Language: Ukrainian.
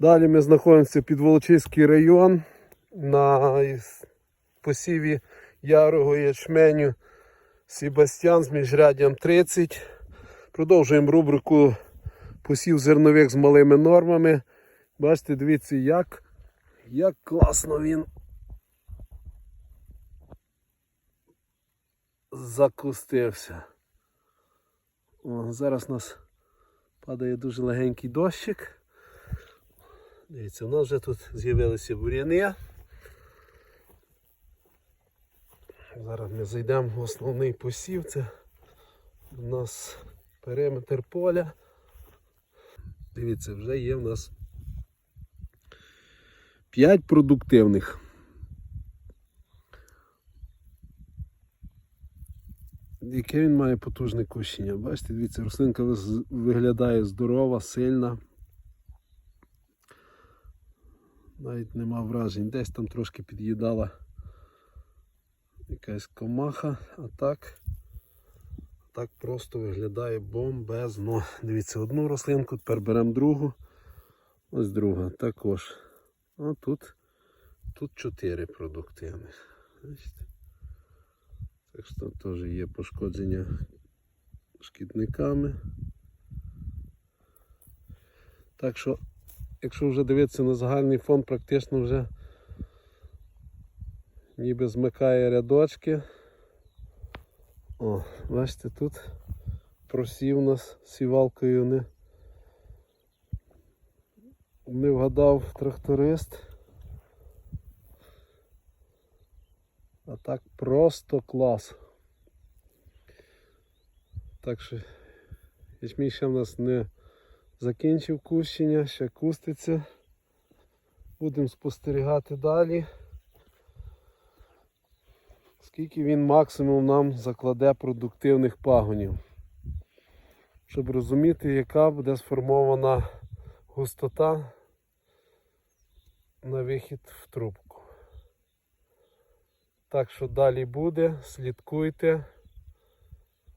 Далі ми знаходимося під Волочиський район на посіві ярого ячменю Себастьян з міжряддям 30. Продовжуємо рубрику посів зернових з малими нормами. Бачите, дивіться, як, як класно він закустився. О, зараз у нас падає дуже легенький дощик. Дивіться, у нас вже тут з'явилися буряни. Зараз ми зайдемо в основний посів. Це у нас периметр поля. Дивіться, вже є в нас 5 продуктивних. Яке він має потужне кущення. Бачите, дивіться, рослинка виглядає здорова, сильна. Навіть нема вражень. Десь там трошки під'їдала якась комаха, а так, так просто виглядає бомбезно. Дивіться, одну рослинку, тепер беремо другу. Ось друга також. А тут, тут чотири. Бачите? Так що теж є пошкодження шкідниками. Так що, якщо вже дивитися на загальний фон, практично вже ніби змикає рядочки. О, бачите, тут просів нас сівалкою не, не вгадав тракторист. А так просто клас. Так що ячмінь ще в нас не закінчив кущення, ще куститься. Будемо спостерігати далі. Скільки він максимум нам закладе продуктивних пагонів. Щоб розуміти, яка буде сформована густота на вихід в трубку. Так що далі буде, слідкуйте.